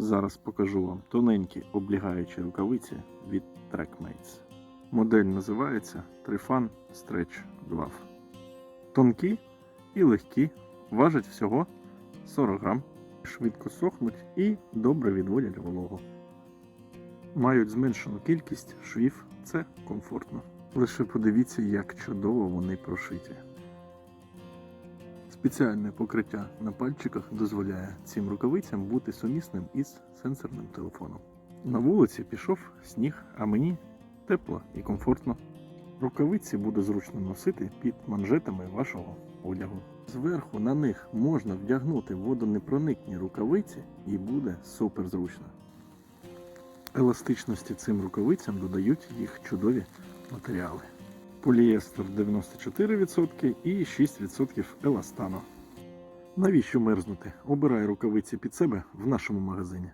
Зараз покажу вам тоненькі облігаючі рукавиці від TrackMates. Модель називається Trifan Stretch Glove. Тонкі і легкі, важать всього 40 грам, швидко сохнуть і добре відводять вологу. Мають зменшену кількість швів, це комфортно. Лише подивіться, як чудово вони прошиті. Спеціальне покриття на пальчиках дозволяє цим рукавицям бути сумісним із сенсорним телефоном. На вулиці пішов сніг, а мені тепло і комфортно. Рукавиці буде зручно носити під манжетами вашого одягу. Зверху на них можна вдягнути водонепроникні рукавиці і буде супер зручно. Еластичності цим рукавицям додають їх чудові матеріали. Поліестер 94% і 6% еластану. Навіщо мерзнути? Обирай рукавиці під себе в нашому магазині.